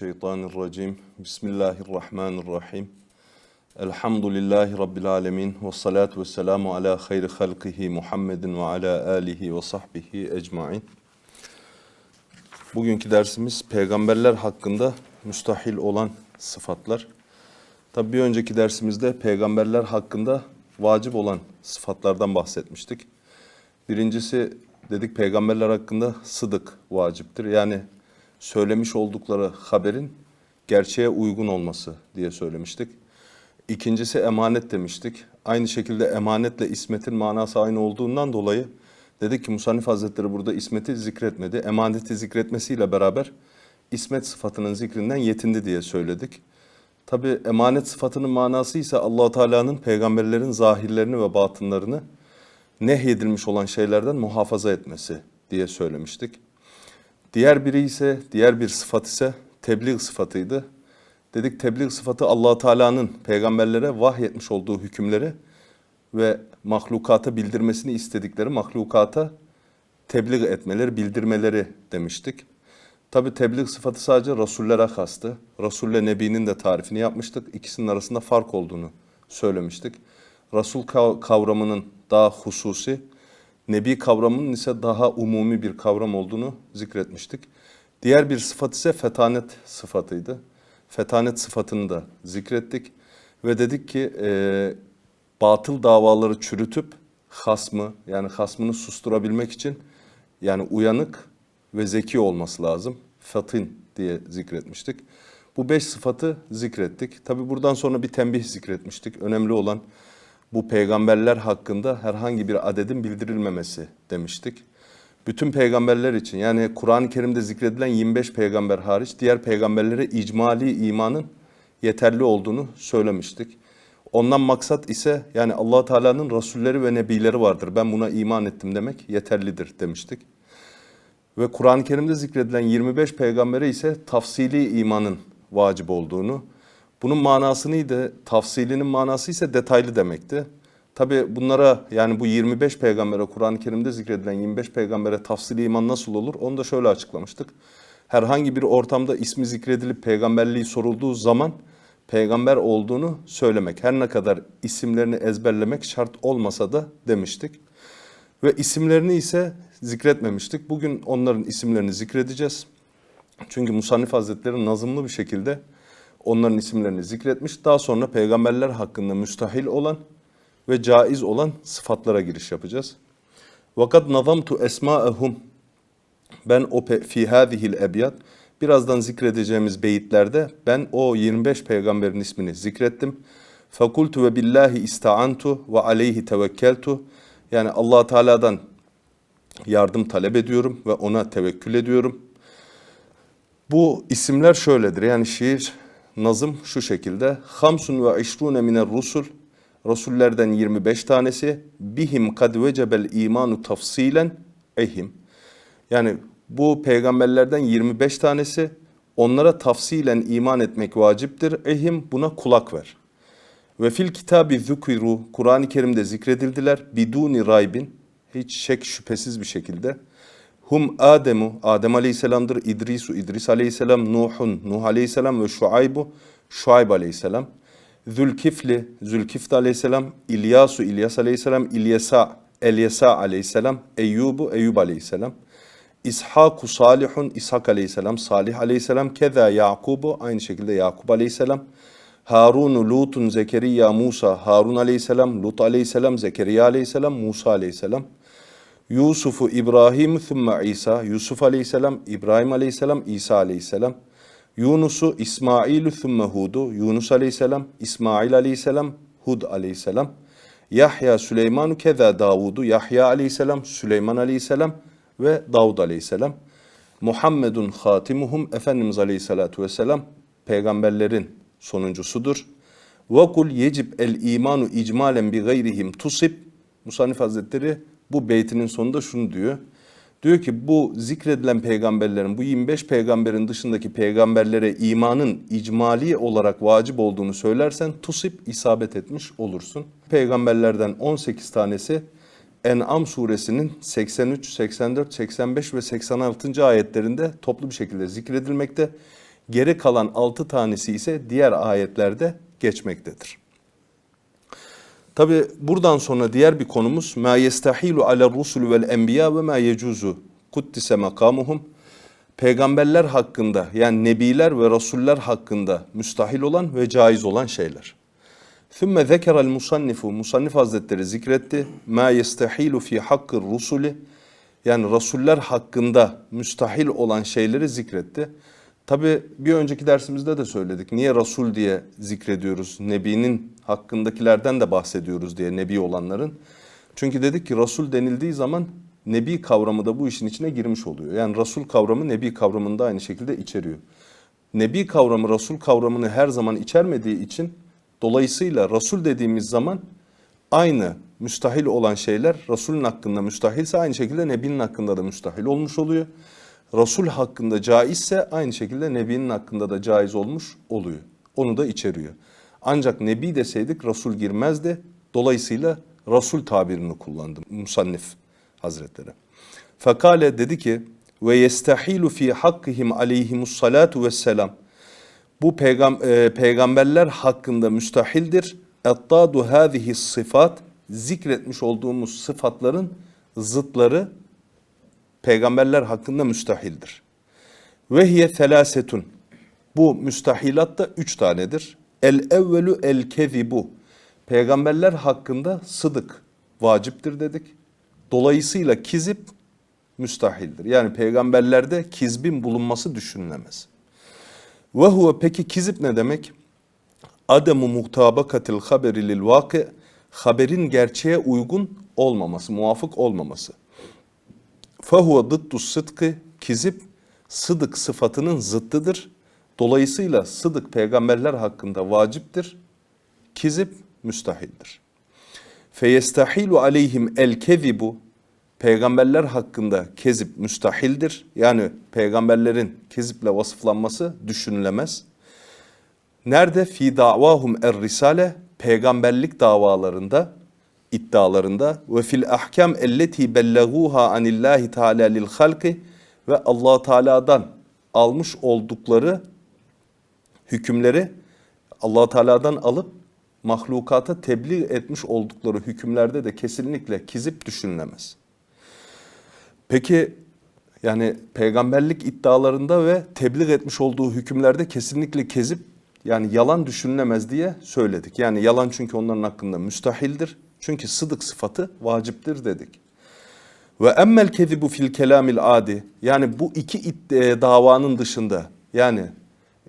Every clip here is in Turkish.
Mineşşeytanirracim. Bismillahirrahmanirrahim. Elhamdülillahi rabbil alamin ve salatu vesselamu ala hayri halqihi Muhammedin ve ala alihi ve sahbihi ecmaîn. Bugünkü dersimiz peygamberler hakkında müstahil olan sıfatlar. Tabi bir önceki dersimizde peygamberler hakkında vacip olan sıfatlardan bahsetmiştik. Birincisi dedik peygamberler hakkında sıdık vaciptir. Yani söylemiş oldukları haberin gerçeğe uygun olması diye söylemiştik. İkincisi emanet demiştik. Aynı şekilde emanetle ismetin manası aynı olduğundan dolayı dedik ki Musannif Hazretleri burada ismeti zikretmedi. Emaneti zikretmesiyle beraber ismet sıfatının zikrinden yetindi diye söyledik. Tabi emanet sıfatının manası ise allah Teala'nın peygamberlerin zahirlerini ve batınlarını nehyedilmiş olan şeylerden muhafaza etmesi diye söylemiştik. Diğer biri ise, diğer bir sıfat ise tebliğ sıfatıydı. Dedik tebliğ sıfatı allah Teala'nın peygamberlere vahyetmiş olduğu hükümleri ve mahlukata bildirmesini istedikleri mahlukata tebliğ etmeleri, bildirmeleri demiştik. Tabi tebliğ sıfatı sadece rasullere hastı. Rasulle Nebi'nin de tarifini yapmıştık. İkisinin arasında fark olduğunu söylemiştik. Rasul kavramının daha hususi, Nebi kavramının ise daha umumi bir kavram olduğunu zikretmiştik. Diğer bir sıfat ise fetanet sıfatıydı. Fetanet sıfatını da zikrettik. Ve dedik ki e, batıl davaları çürütüp hasmı yani hasmını susturabilmek için yani uyanık ve zeki olması lazım. Fatin diye zikretmiştik. Bu beş sıfatı zikrettik. Tabi buradan sonra bir tembih zikretmiştik. Önemli olan bu peygamberler hakkında herhangi bir adedin bildirilmemesi demiştik. Bütün peygamberler için yani Kur'an-ı Kerim'de zikredilen 25 peygamber hariç diğer peygamberlere icmali imanın yeterli olduğunu söylemiştik. Ondan maksat ise yani allah Teala'nın rasulleri ve nebileri vardır. Ben buna iman ettim demek yeterlidir demiştik. Ve Kur'an-ı Kerim'de zikredilen 25 peygambere ise tafsili imanın vacip olduğunu, bunun manası neydi? Tafsilinin manası ise detaylı demekti. Tabi bunlara yani bu 25 peygambere Kur'an-ı Kerim'de zikredilen 25 peygambere tafsili iman nasıl olur? Onu da şöyle açıklamıştık. Herhangi bir ortamda ismi zikredilip peygamberliği sorulduğu zaman peygamber olduğunu söylemek. Her ne kadar isimlerini ezberlemek şart olmasa da demiştik. Ve isimlerini ise zikretmemiştik. Bugün onların isimlerini zikredeceğiz. Çünkü Musannif Hazretleri nazımlı bir şekilde onların isimlerini zikretmiş. Daha sonra peygamberler hakkında müstahil olan ve caiz olan sıfatlara giriş yapacağız. Vakat nazamtu esma'ehum ben o fi hadihil ebyat birazdan zikredeceğimiz beyitlerde ben o 25 peygamberin ismini zikrettim. Fakultu ve billahi istaantu ve aleyhi tevekkeltu. Yani Allah Teala'dan yardım talep ediyorum ve ona tevekkül ediyorum. Bu isimler şöyledir. Yani şiir, nazım şu şekilde. Hamsun ve işrune miner rusul. Resullerden 25 tanesi. Bihim kad vecebel imanu tafsilen ehim. Yani bu peygamberlerden 25 tanesi. Onlara tafsilen iman etmek vaciptir. Ehim buna kulak ver. Ve fil kitabi zukiru Kur'an-ı Kerim'de zikredildiler. Biduni raybin hiç şek şüphesiz bir şekilde. Hum Ademu, Adem Aleyhisselam'dır. İdrisu, İdris Aleyhisselam, Nuhun, Nuh Aleyhisselam ve Şuaybu, Şuayb Aleyhisselam. Zülkifli, Zülkifli Aleyhisselam, İlyasu, İlyas Aleyhisselam, İlyasa, Elyesa Aleyhisselam, Eyyubu, Eyyub Aleyhisselam. İshaku Salihun, İshak Aleyhisselam, Salih Aleyhisselam, Keza Yakubu, aynı şekilde Yakub Aleyhisselam. Harun, Lutun, Zekeriya, Musa, Harun aleyhisselam, Lut aleyhisselam, Zekeriya aleyhisselam, Musa aleyhisselam. Yusuf'u İbrahim, thumma İsa, Yusuf aleyhisselam, İbrahim aleyhisselam, İsa aleyhisselam. Yunus'u İsmail'ü thumma Hud'u, Yunus aleyhisselam, İsmail aleyhisselam, Hud aleyhisselam. Yahya, Süleymanu keza Davud'u, Yahya aleyhisselam, Süleyman aleyhisselam ve Davud aleyhisselam. Muhammedun hatimuhum, Efendimiz aleyhissalatu vesselam, peygamberlerin sonuncusudur. Ve kul yecib el imanu icmalen bi gayrihim tusib. Musannif Hazretleri bu beytinin sonunda şunu diyor. Diyor ki bu zikredilen peygamberlerin, bu 25 peygamberin dışındaki peygamberlere imanın icmali olarak vacip olduğunu söylersen tusip isabet etmiş olursun. Peygamberlerden 18 tanesi En'am suresinin 83, 84, 85 ve 86. ayetlerinde toplu bir şekilde zikredilmekte. Geri kalan 6 tanesi ise diğer ayetlerde geçmektedir. Tabi buradan sonra diğer bir konumuz ma yestahilu ala rusul vel enbiya ve ma yecuzu kuddise makamuhum peygamberler hakkında yani nebiler ve rasuller hakkında müstahil olan ve caiz olan şeyler. Thumma zekerel musannifu musannif hazretleri zikretti ma yestahilu fi hakkı rusuli yani rasuller hakkında müstahil olan şeyleri zikretti. Tabi bir önceki dersimizde de söyledik. Niye Resul diye zikrediyoruz? Nebi'nin hakkındakilerden de bahsediyoruz diye Nebi olanların. Çünkü dedik ki Resul denildiği zaman Nebi kavramı da bu işin içine girmiş oluyor. Yani Resul kavramı Nebi kavramını da aynı şekilde içeriyor. Nebi kavramı Resul kavramını her zaman içermediği için dolayısıyla Resul dediğimiz zaman aynı müstahil olan şeyler Resulün hakkında müstahilse aynı şekilde Nebi'nin hakkında da müstahil olmuş oluyor. Resul hakkında caizse aynı şekilde Nebi'nin hakkında da caiz olmuş oluyor. Onu da içeriyor. Ancak Nebi deseydik Resul girmezdi. Dolayısıyla Resul tabirini kullandı Musannif Hazretleri. Fakale dedi ki ve yestahilu fi hakkihim aleyhimus salatu vesselam. Bu peygam, e, peygamberler hakkında müstahildir. Ettadu hâzihi sıfat zikretmiş olduğumuz sıfatların zıtları peygamberler hakkında müstahildir. Ve hiye telasetun. Bu müstahilat da üç tanedir. El evvelu el kezibu. Peygamberler hakkında sıdık vaciptir dedik. Dolayısıyla kizip müstahildir. Yani peygamberlerde kizbin bulunması düşünülemez. Ve huve peki kizip ne demek? Ademu muhtabakatil haberi lil vaki haberin gerçeğe uygun olmaması, muvafık olmaması. Fehuve dıddu sıdkı kizip sıdık sıfatının zıttıdır. Dolayısıyla sıdık peygamberler hakkında vaciptir. Kizip müstahildir. Feyestahilu aleyhim el kezibu peygamberler hakkında kezip müstahildir. Yani peygamberlerin keziple vasıflanması düşünülemez. Nerede? Fi davahum er risale peygamberlik davalarında iddialarında ve fil ahkam elleti bellaguha anillahi teala lil halki ve Allah Teala'dan almış oldukları hükümleri Allah Teala'dan alıp mahlukata tebliğ etmiş oldukları hükümlerde de kesinlikle kizip düşünülemez. Peki yani peygamberlik iddialarında ve tebliğ etmiş olduğu hükümlerde kesinlikle kezip yani yalan düşünülemez diye söyledik. Yani yalan çünkü onların hakkında müstahildir. Çünkü sıdık sıfatı vaciptir dedik. Ve emmel kezibu fil kelamil adi yani bu iki e, davanın dışında yani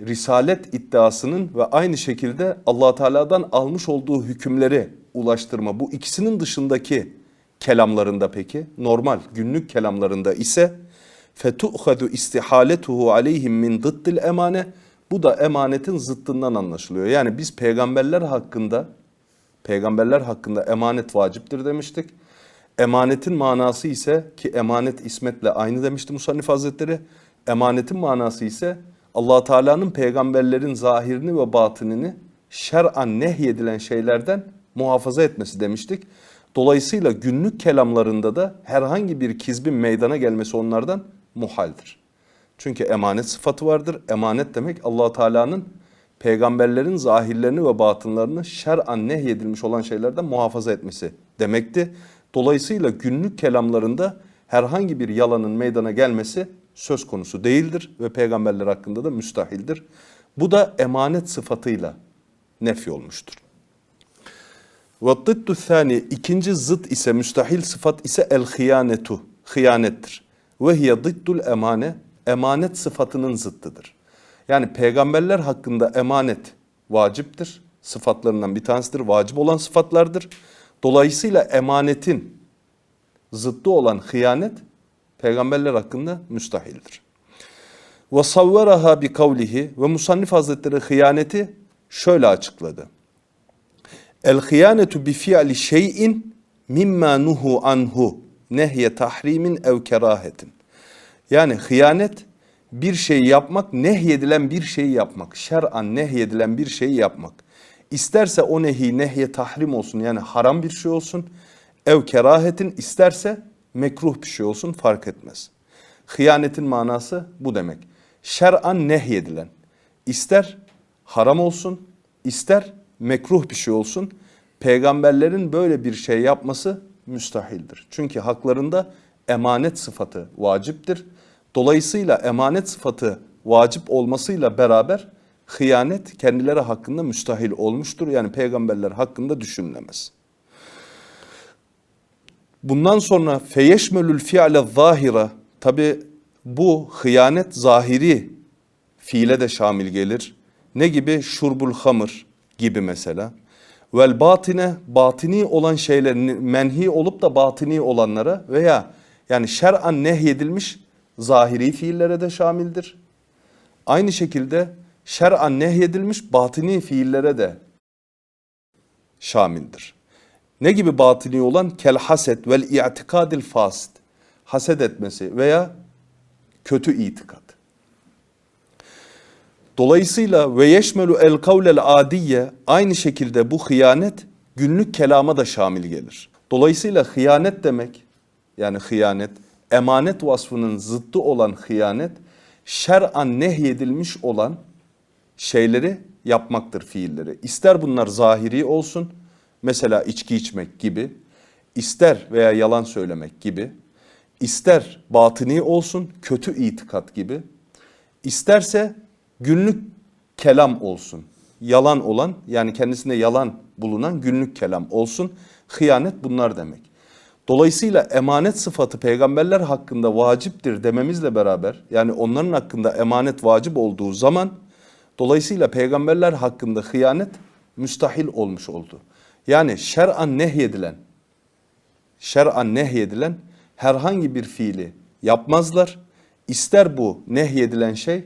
risalet iddiasının ve aynı şekilde Allah Teala'dan almış olduğu hükümleri ulaştırma bu ikisinin dışındaki kelamlarında peki normal günlük kelamlarında ise fetu'khadu istihaletuhu aleyhim min dıddil emane bu da emanetin zıttından anlaşılıyor. Yani biz peygamberler hakkında peygamberler hakkında emanet vaciptir demiştik. Emanetin manası ise ki emanet ismetle aynı demişti Musannif Hazretleri. Emanetin manası ise allah Teala'nın peygamberlerin zahirini ve batınını şer'an nehyedilen şeylerden muhafaza etmesi demiştik. Dolayısıyla günlük kelamlarında da herhangi bir kizbin meydana gelmesi onlardan muhaldir. Çünkü emanet sıfatı vardır. Emanet demek allah Teala'nın peygamberlerin zahirlerini ve batınlarını şer'an nehyedilmiş olan şeylerden muhafaza etmesi demekti. Dolayısıyla günlük kelamlarında herhangi bir yalanın meydana gelmesi söz konusu değildir ve peygamberler hakkında da müstahildir. Bu da emanet sıfatıyla nefi olmuştur. Tıddu thani ikinci zıt ise müstahil sıfat ise el hıyanetu hıyanettir. Ve hiye dıddul emane emanet sıfatının zıttıdır. Yani peygamberler hakkında emanet vaciptir. Sıfatlarından bir tanesidir. Vacip olan sıfatlardır. Dolayısıyla emanetin zıttı olan hıyanet peygamberler hakkında müstahildir. Ve savveraha bi kavlihi ve musannif hazretleri hıyaneti şöyle açıkladı. El hıyanetu bi fi'li şeyin mimma nuhu anhu nehye tahrimin ev kerahetin. Yani hıyanet bir şey yapmak, nehyedilen bir şeyi yapmak. Şer'an nehyedilen bir şeyi yapmak. İsterse o nehi nehye tahrim olsun yani haram bir şey olsun. ev kerahetin isterse mekruh bir şey olsun fark etmez. Hıyanetin manası bu demek. Şer'an nehyedilen. İster haram olsun, ister mekruh bir şey olsun. Peygamberlerin böyle bir şey yapması müstahildir. Çünkü haklarında emanet sıfatı vaciptir. Dolayısıyla emanet sıfatı vacip olmasıyla beraber hıyanet kendileri hakkında müstahil olmuştur. Yani peygamberler hakkında düşünülemez. Bundan sonra feyeşmelül fi'le zahira tabi bu hıyanet zahiri fiile de şamil gelir. Ne gibi? Şurbul hamır gibi mesela. Vel batine batini olan şeylerin menhi olup da batini olanlara veya yani şer'an nehyedilmiş zahiri fiillere de şamildir. Aynı şekilde şer'an nehyedilmiş batini fiillere de şamildir. Ne gibi batini olan? Kel haset vel i'tikadil fasit. Haset etmesi veya kötü itikad. Dolayısıyla ve yeşmelu el kavlel adiye aynı şekilde bu hıyanet günlük kelama da şamil gelir. Dolayısıyla hıyanet demek yani hıyanet emanet vasfının zıttı olan hıyanet şer'an nehyedilmiş olan şeyleri yapmaktır fiilleri. İster bunlar zahiri olsun mesela içki içmek gibi ister veya yalan söylemek gibi ister batıni olsun kötü itikat gibi isterse günlük kelam olsun. Yalan olan yani kendisinde yalan bulunan günlük kelam olsun. Hıyanet bunlar demek. Dolayısıyla emanet sıfatı peygamberler hakkında vaciptir dememizle beraber yani onların hakkında emanet vacip olduğu zaman dolayısıyla peygamberler hakkında hıyanet müstahil olmuş oldu. Yani şer'an nehyedilen şer'an nehyedilen herhangi bir fiili yapmazlar. İster bu nehyedilen şey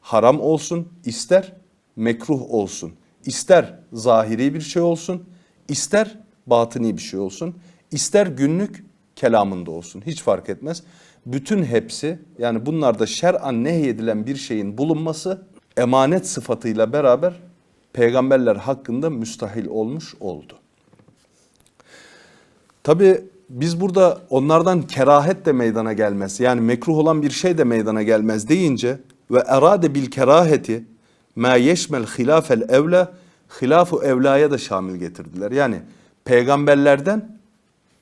haram olsun, ister mekruh olsun, ister zahiri bir şey olsun, ister batıni bir şey olsun, ister günlük kelamında olsun hiç fark etmez. Bütün hepsi yani bunlarda şer'an nehyedilen bir şeyin bulunması emanet sıfatıyla beraber peygamberler hakkında müstahil olmuş oldu. Tabi biz burada onlardan kerahet de meydana gelmez. Yani mekruh olan bir şey de meydana gelmez deyince ve erade bil keraheti ma yeşmel hilafel evla hilafu evlaya da şamil getirdiler. Yani peygamberlerden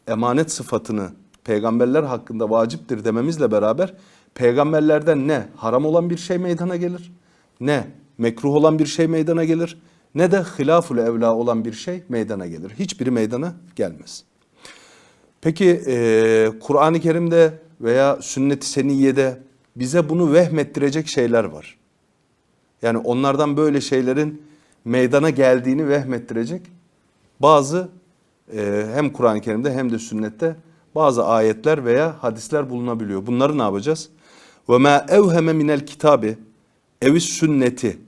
emanet sıfatını peygamberler hakkında vaciptir dememizle beraber peygamberlerden ne haram olan bir şey meydana gelir ne mekruh olan bir şey meydana gelir ne de hilaful evla olan bir şey meydana gelir. Hiçbiri meydana gelmez. Peki e, Kur'an-ı Kerim'de veya sünnet-i seniyede bize bunu vehmettirecek şeyler var. Yani onlardan böyle şeylerin meydana geldiğini vehmettirecek bazı e, hem Kur'an-ı Kerim'de hem de sünnette bazı ayetler veya hadisler bulunabiliyor. Bunları ne yapacağız? Ve ma evheme minel kitabi evis sünneti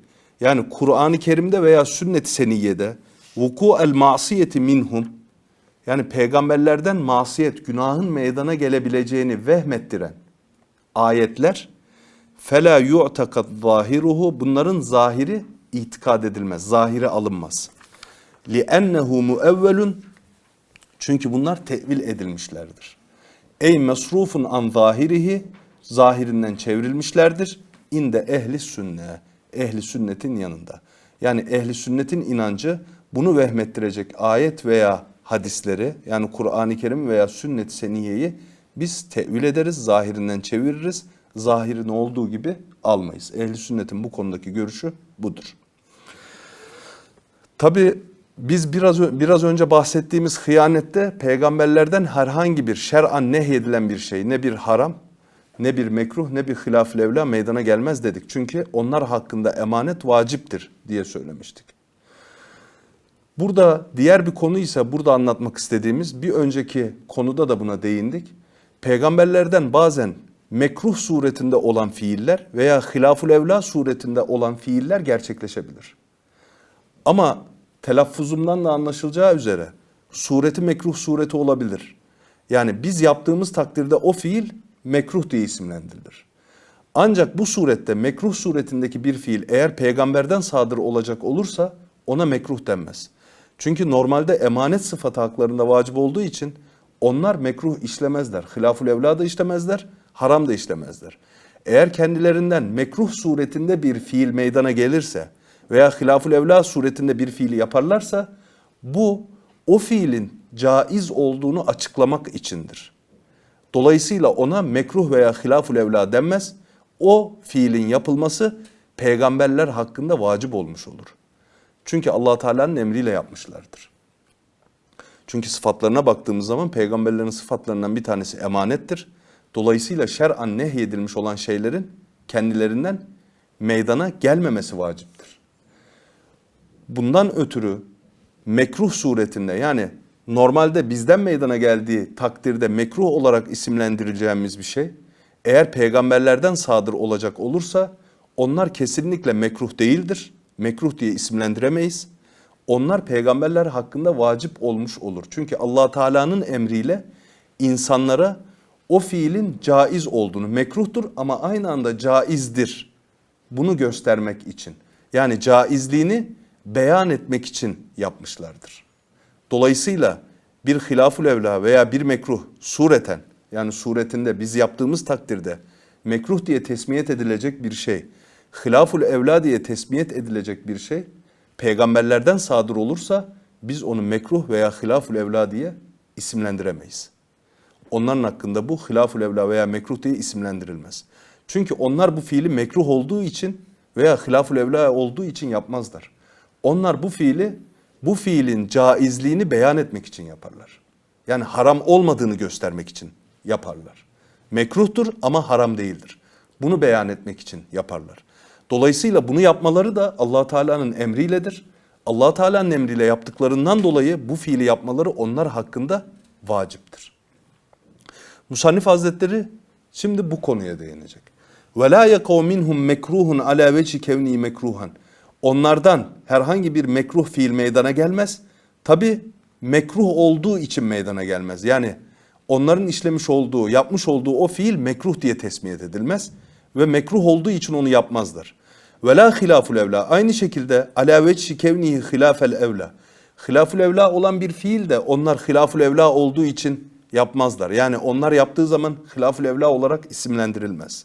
yani Kur'an-ı Kerim'de veya sünnet-i seniyede vuku el masiyeti minhum yani peygamberlerden masiyet, günahın meydana gelebileceğini vehmettiren ayetler fela yu'takat zahiruhu bunların zahiri itikad edilmez, zahiri alınmaz. Li ennehu muevvelun çünkü bunlar tevil edilmişlerdir. Ey mesrufun an zahirihi zahirinden çevrilmişlerdir. İnde ehli sünne, ehli sünnetin yanında. Yani ehli sünnetin inancı bunu vehmettirecek ayet veya hadisleri yani Kur'an-ı Kerim veya sünnet seniyeyi biz tevil ederiz, zahirinden çeviririz. Zahirin olduğu gibi almayız. Ehli sünnetin bu konudaki görüşü budur. Tabi biz biraz biraz önce bahsettiğimiz hıyanette peygamberlerden herhangi bir şer'an nehyedilen bir şey ne bir haram ne bir mekruh ne bir hilaf levla meydana gelmez dedik. Çünkü onlar hakkında emanet vaciptir diye söylemiştik. Burada diğer bir konu ise burada anlatmak istediğimiz bir önceki konuda da buna değindik. Peygamberlerden bazen mekruh suretinde olan fiiller veya hilaful evla suretinde olan fiiller gerçekleşebilir. Ama telaffuzumdan da anlaşılacağı üzere sureti mekruh sureti olabilir. Yani biz yaptığımız takdirde o fiil mekruh diye isimlendirilir. Ancak bu surette mekruh suretindeki bir fiil eğer peygamberden sadır olacak olursa ona mekruh denmez. Çünkü normalde emanet sıfatı haklarında vacip olduğu için onlar mekruh işlemezler. Hilaful evla da işlemezler, haram da işlemezler. Eğer kendilerinden mekruh suretinde bir fiil meydana gelirse veya hilaful evla suretinde bir fiili yaparlarsa bu o fiilin caiz olduğunu açıklamak içindir. Dolayısıyla ona mekruh veya hilaful evla denmez. O fiilin yapılması peygamberler hakkında vacip olmuş olur. Çünkü allah Teala'nın emriyle yapmışlardır. Çünkü sıfatlarına baktığımız zaman peygamberlerin sıfatlarından bir tanesi emanettir. Dolayısıyla şer'an nehyedilmiş olan şeylerin kendilerinden meydana gelmemesi vaciptir. Bundan ötürü mekruh suretinde yani normalde bizden meydana geldiği takdirde mekruh olarak isimlendireceğimiz bir şey eğer peygamberlerden sadır olacak olursa onlar kesinlikle mekruh değildir. Mekruh diye isimlendiremeyiz. Onlar peygamberler hakkında vacip olmuş olur. Çünkü Allah Teala'nın emriyle insanlara o fiilin caiz olduğunu, mekruhtur ama aynı anda caizdir. Bunu göstermek için. Yani caizliğini beyan etmek için yapmışlardır. Dolayısıyla bir hilaful evla veya bir mekruh sureten yani suretinde biz yaptığımız takdirde mekruh diye tesmiyet edilecek bir şey, hilaful evla diye tesmiyet edilecek bir şey peygamberlerden sadır olursa biz onu mekruh veya hilaful evla diye isimlendiremeyiz. Onların hakkında bu hilaful evla veya mekruh diye isimlendirilmez. Çünkü onlar bu fiili mekruh olduğu için veya hilaful evla olduğu için yapmazlar. Onlar bu fiili bu fiilin caizliğini beyan etmek için yaparlar. Yani haram olmadığını göstermek için yaparlar. Mekruhtur ama haram değildir. Bunu beyan etmek için yaparlar. Dolayısıyla bunu yapmaları da Allah Teala'nın emriyledir. Allah Teala'nın emriyle yaptıklarından dolayı bu fiili yapmaları onlar hakkında vaciptir. Musannif Hazretleri şimdi bu konuya değinecek. Ve la yekav minhum mekruhun ala veci kevni mekruhan. Onlardan herhangi bir mekruh fiil meydana gelmez. Tabi mekruh olduğu için meydana gelmez. Yani onların işlemiş olduğu, yapmış olduğu o fiil mekruh diye tesmiyet edilmez ve mekruh olduğu için onu yapmazlar. Ve la hilaful evla. Aynı şekilde ala veci kevnihi hilafel evla. Hilaful evla olan bir fiil de onlar hilaful evla olduğu için yapmazlar. Yani onlar yaptığı zaman hilaful evla olarak isimlendirilmez.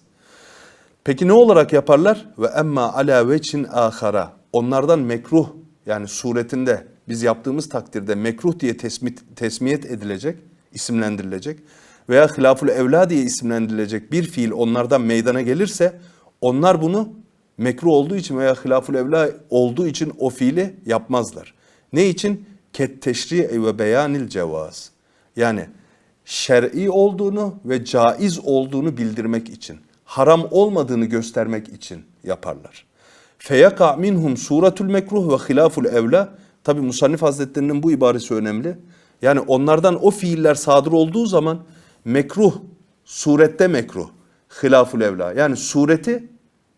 Peki ne olarak yaparlar? Ve emma ala veçin ahara. Onlardan mekruh yani suretinde biz yaptığımız takdirde mekruh diye tesmit, tesmiyet edilecek, isimlendirilecek veya hilaful evla diye isimlendirilecek bir fiil onlardan meydana gelirse onlar bunu mekruh olduğu için veya hilaful evla olduğu için o fiili yapmazlar. Ne için? Ket teşri ve beyanil cevaz. Yani şer'i olduğunu ve caiz olduğunu bildirmek için, haram olmadığını göstermek için yaparlar. Feyaka minhum suratul mekruh ve hilaful evla. Tabi Musannif Hazretlerinin bu ibaresi önemli. Yani onlardan o fiiller sadır olduğu zaman mekruh, surette mekruh, hilaful evla. Yani sureti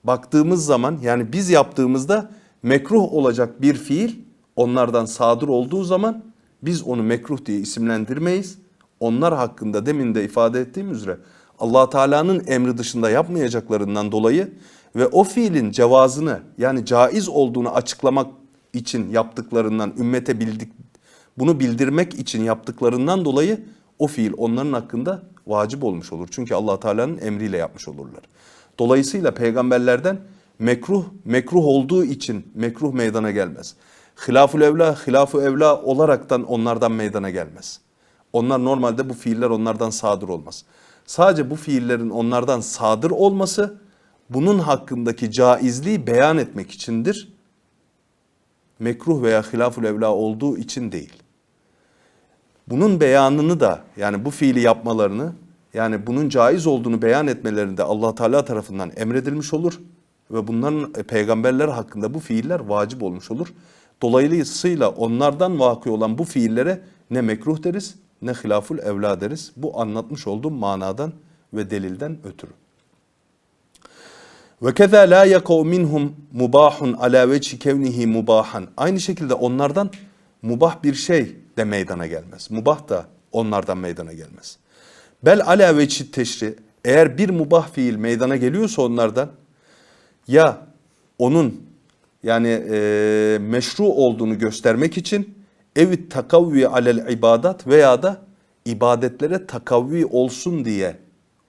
baktığımız zaman yani biz yaptığımızda mekruh olacak bir fiil onlardan sadır olduğu zaman biz onu mekruh diye isimlendirmeyiz. Onlar hakkında demin de ifade ettiğim üzere allah Teala'nın emri dışında yapmayacaklarından dolayı ve o fiilin cevazını yani caiz olduğunu açıklamak için yaptıklarından ümmete bildik bunu bildirmek için yaptıklarından dolayı o fiil onların hakkında vacip olmuş olur. Çünkü allah Teala'nın emriyle yapmış olurlar. Dolayısıyla peygamberlerden mekruh mekruh olduğu için mekruh meydana gelmez. Hilaful evla, hilafu evla olaraktan onlardan meydana gelmez. Onlar normalde bu fiiller onlardan sadır olmaz. Sadece bu fiillerin onlardan sadır olması bunun hakkındaki caizliği beyan etmek içindir. Mekruh veya hilaful evla olduğu için değil. Bunun beyanını da yani bu fiili yapmalarını yani bunun caiz olduğunu beyan etmelerini de Allah Teala tarafından emredilmiş olur ve bunların e, peygamberler hakkında bu fiiller vacip olmuş olur. Dolayısıyla onlardan vakı olan bu fiillere ne mekruh deriz ne hilaful evla deriz. Bu anlatmış olduğum manadan ve delilden ötürü. Ve keza la yakav minhum mubahun ala veci kevnihi mubahan. Aynı şekilde onlardan mubah bir şey de meydana gelmez. Mubah da onlardan meydana gelmez. Bel ala veci teşri eğer bir mubah fiil meydana geliyorsa onlardan ya onun yani e, meşru olduğunu göstermek için evit takavvi alel ibadat veya da ibadetlere takavvi olsun diye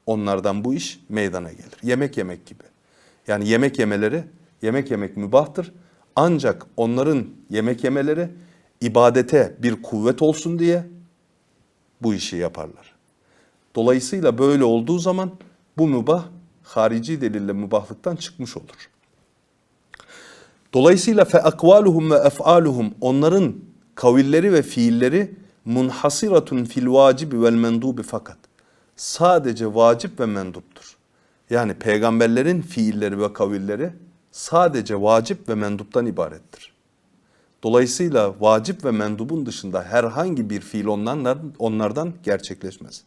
onlardan bu iş meydana gelir. Yemek yemek gibi. Yani yemek yemeleri, yemek yemek mübahtır. Ancak onların yemek yemeleri ibadete bir kuvvet olsun diye bu işi yaparlar. Dolayısıyla böyle olduğu zaman bu mübah harici delille mübahlıktan çıkmış olur. Dolayısıyla fe akvaluhum ve ef'aluhum onların kavilleri ve fiilleri munhasiratun fil vacibi vel mendubi fakat sadece vacip ve menduptur. Yani peygamberlerin fiilleri ve kavilleri sadece vacip ve menduptan ibarettir. Dolayısıyla vacip ve mendubun dışında herhangi bir fiil onlardan, onlardan gerçekleşmez.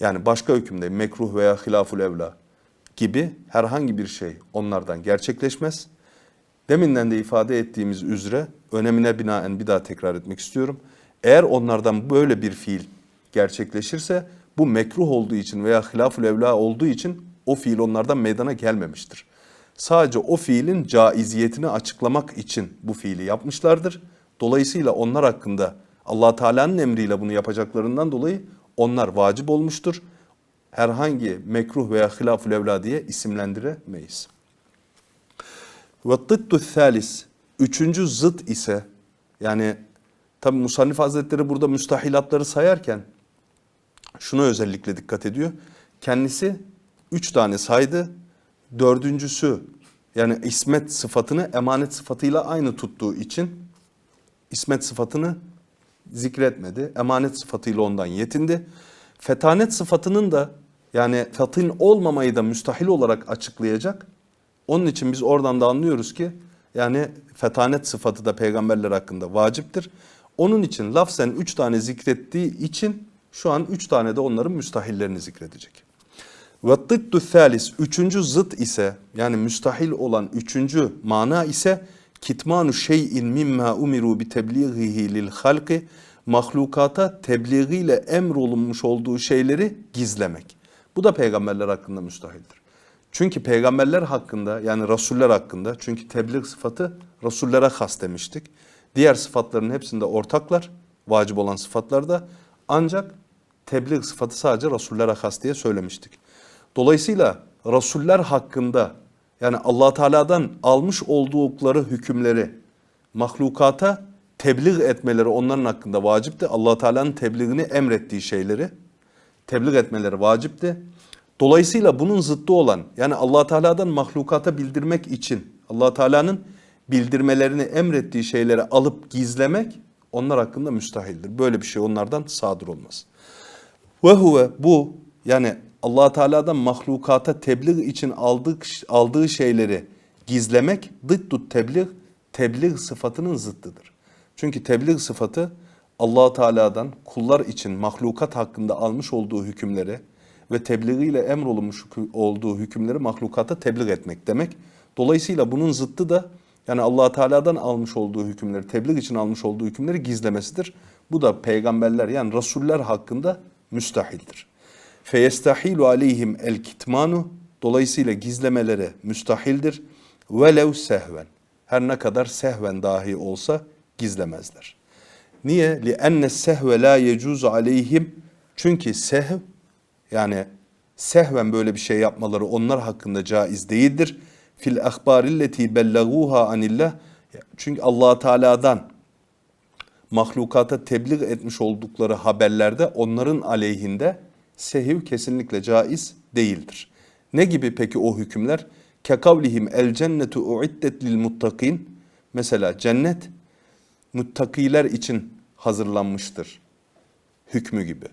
Yani başka hükümde mekruh veya hilaful evla gibi herhangi bir şey onlardan gerçekleşmez. Deminden de ifade ettiğimiz üzere önemine binaen bir daha tekrar etmek istiyorum. Eğer onlardan böyle bir fiil gerçekleşirse bu mekruh olduğu için veya hilaful evla olduğu için o fiil onlardan meydana gelmemiştir. Sadece o fiilin caiziyetini açıklamak için bu fiili yapmışlardır. Dolayısıyla onlar hakkında allah Teala'nın emriyle bunu yapacaklarından dolayı onlar vacip olmuştur. Herhangi mekruh veya hilaful evla diye isimlendiremeyiz. Ve tıddu thalis, üçüncü zıt ise yani tabi Musannif Hazretleri burada müstahilatları sayarken şuna özellikle dikkat ediyor. Kendisi üç tane saydı. Dördüncüsü yani ismet sıfatını emanet sıfatıyla aynı tuttuğu için ismet sıfatını zikretmedi. Emanet sıfatıyla ondan yetindi. Fetanet sıfatının da yani fetin olmamayı da müstahil olarak açıklayacak. Onun için biz oradan da anlıyoruz ki yani fetanet sıfatı da peygamberler hakkında vaciptir. Onun için lafzen üç tane zikrettiği için şu an üç tane de onların müstahillerini zikredecek. Ve tıddü thalis, üçüncü zıt ise yani müstahil olan üçüncü mana ise kitmanu şeyin mimma umiru bi tebliğihi lil halki mahlukata tebliğiyle emrolunmuş olduğu şeyleri gizlemek. Bu da peygamberler hakkında müstahildir. Çünkü peygamberler hakkında yani rasuller hakkında çünkü tebliğ sıfatı rasullere has demiştik. Diğer sıfatların hepsinde ortaklar, vacip olan sıfatlarda ancak tebliğ sıfatı sadece rasullere has diye söylemiştik. Dolayısıyla rasuller hakkında yani allah Teala'dan almış oldukları hükümleri mahlukata tebliğ etmeleri onların hakkında vacipti. allah Teala'nın tebliğini emrettiği şeyleri tebliğ etmeleri vacipti. Dolayısıyla bunun zıttı olan yani allah Teala'dan mahlukata bildirmek için allah Teala'nın bildirmelerini emrettiği şeyleri alıp gizlemek onlar hakkında müstahildir. Böyle bir şey onlardan sadır olmaz. Ve huve bu yani allah Teala'dan mahlukata tebliğ için aldığı, aldığı şeyleri gizlemek dıddut tebliğ, tebliğ sıfatının zıttıdır. Çünkü tebliğ sıfatı allah Teala'dan kullar için mahlukat hakkında almış olduğu hükümleri ve tebliğiyle emrolunmuş olduğu hükümleri mahlukata tebliğ etmek demek. Dolayısıyla bunun zıttı da yani allah Teala'dan almış olduğu hükümleri, tebliğ için almış olduğu hükümleri gizlemesidir. Bu da peygamberler yani rasuller hakkında müstahildir. Feyestahilu aleyhim el kitmanu dolayısıyla gizlemeleri müstahildir. Velev sehven her ne kadar sehven dahi olsa gizlemezler. Niye? Li enne sehve la yecuzu çünkü sehv yani sehven böyle bir şey yapmaları onlar hakkında caiz değildir. Fil ahbarilleti bellaguha anillah çünkü Allah Teala'dan mahlukata tebliğ etmiş oldukları haberlerde onların aleyhinde sehiv kesinlikle caiz değildir. Ne gibi peki o hükümler? Kekavlihim el cennetu uiddet lil muttakin. Mesela cennet muttakiler için hazırlanmıştır. Hükmü gibi.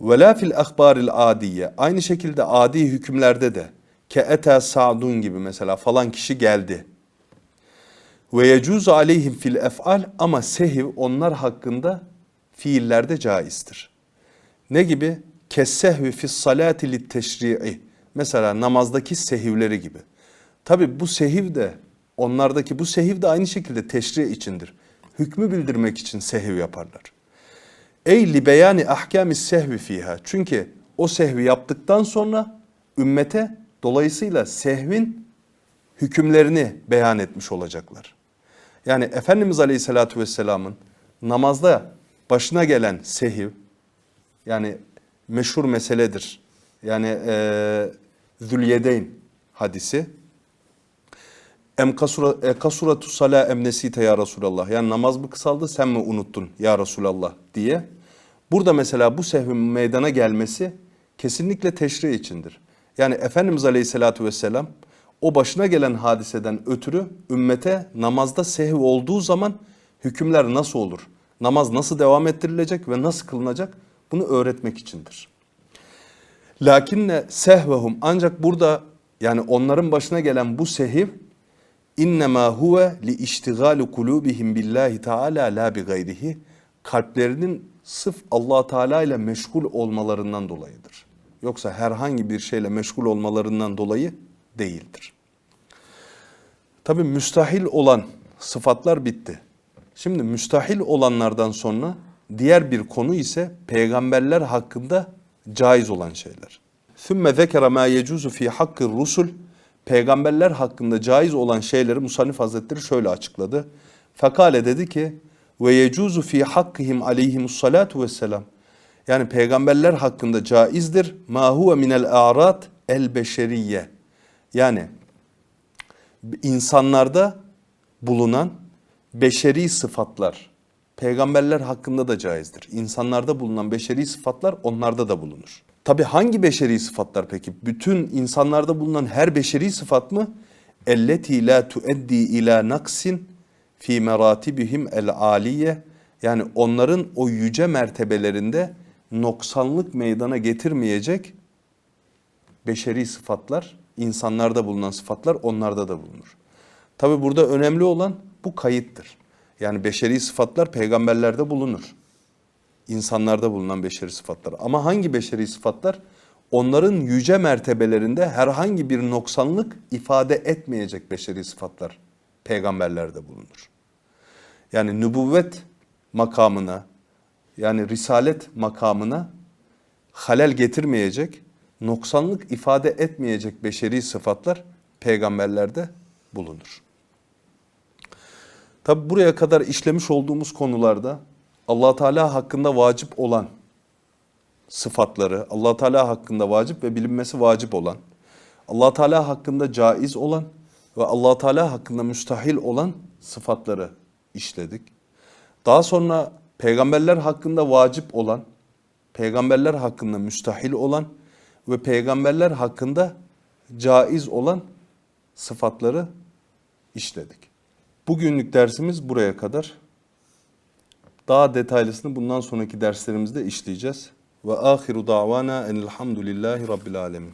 Ve la fil ahbaril adiye. Aynı şekilde adi hükümlerde de ke ete sa'dun gibi mesela falan kişi geldi. Ve yecuzu aleyhim fil ef'al ama sehiv onlar hakkında fiillerde caizdir. Ne gibi? Kessehvi fis salati lit teşri'i. Mesela namazdaki sehivleri gibi. Tabi bu sehiv de onlardaki bu sehiv de aynı şekilde teşri içindir. Hükmü bildirmek için sehiv yaparlar. Ey li beyani ahkami sehvi fiha. Çünkü o sehvi yaptıktan sonra ümmete dolayısıyla sehvin hükümlerini beyan etmiş olacaklar. Yani Efendimiz Aleyhisselatü Vesselam'ın namazda başına gelen sehiv yani meşhur meseledir. Yani e, Zülyedeyn hadisi. Em kasura, e, kasuratu sala em nesite ya Resulallah. Yani namaz mı kısaldı sen mi unuttun ya Resulallah diye. Burada mesela bu sehvin meydana gelmesi kesinlikle teşri içindir. Yani Efendimiz Aleyhisselatü Vesselam o başına gelen hadiseden ötürü ümmete namazda sehv olduğu zaman hükümler nasıl olur? Namaz nasıl devam ettirilecek ve nasıl kılınacak? Bunu öğretmek içindir. Lakinne sehvehum ancak burada yani onların başına gelen bu sehiv innema huve li iştigalu kulubihim billahi taala la bi gayrihi kalplerinin sırf Allah Teala ile meşgul olmalarından dolayıdır. Yoksa herhangi bir şeyle meşgul olmalarından dolayı değildir. Tabi müstahil olan sıfatlar bitti. Şimdi müstahil olanlardan sonra diğer bir konu ise peygamberler hakkında caiz olan şeyler. Sümme zekere ma yecuzu fi hakkı rusul peygamberler hakkında caiz olan şeyleri Musannif Hazretleri şöyle açıkladı. Fekale dedi ki ve yecuzu fi hakkihim aleyhimus salatu vesselam. Yani peygamberler hakkında caizdir. Ma huve minel a'rat el beşeriye. Yani insanlarda bulunan beşeri sıfatlar peygamberler hakkında da caizdir. İnsanlarda bulunan beşeri sıfatlar onlarda da bulunur. Tabi hangi beşeri sıfatlar peki? Bütün insanlarda bulunan her beşeri sıfat mı? Elleti la tueddi ila naksin fi meratibihim el aliye. Yani onların o yüce mertebelerinde noksanlık meydana getirmeyecek beşeri sıfatlar, insanlarda bulunan sıfatlar onlarda da bulunur. Tabi burada önemli olan bu kayıttır. Yani beşeri sıfatlar peygamberlerde bulunur. İnsanlarda bulunan beşeri sıfatlar. Ama hangi beşeri sıfatlar? Onların yüce mertebelerinde herhangi bir noksanlık ifade etmeyecek beşeri sıfatlar peygamberlerde bulunur. Yani nübüvvet makamına yani risalet makamına halel getirmeyecek, noksanlık ifade etmeyecek beşeri sıfatlar peygamberlerde bulunur. Tabi buraya kadar işlemiş olduğumuz konularda allah Teala hakkında vacip olan sıfatları, allah Teala hakkında vacip ve bilinmesi vacip olan, allah Teala hakkında caiz olan ve allah Teala hakkında müstahil olan sıfatları işledik. Daha sonra peygamberler hakkında vacip olan, peygamberler hakkında müstahil olan ve peygamberler hakkında caiz olan sıfatları işledik. Bugünlük dersimiz buraya kadar. Daha detaylısını bundan sonraki derslerimizde işleyeceğiz. Ve ahiru davana enilhamdülillahi rabbil alemin.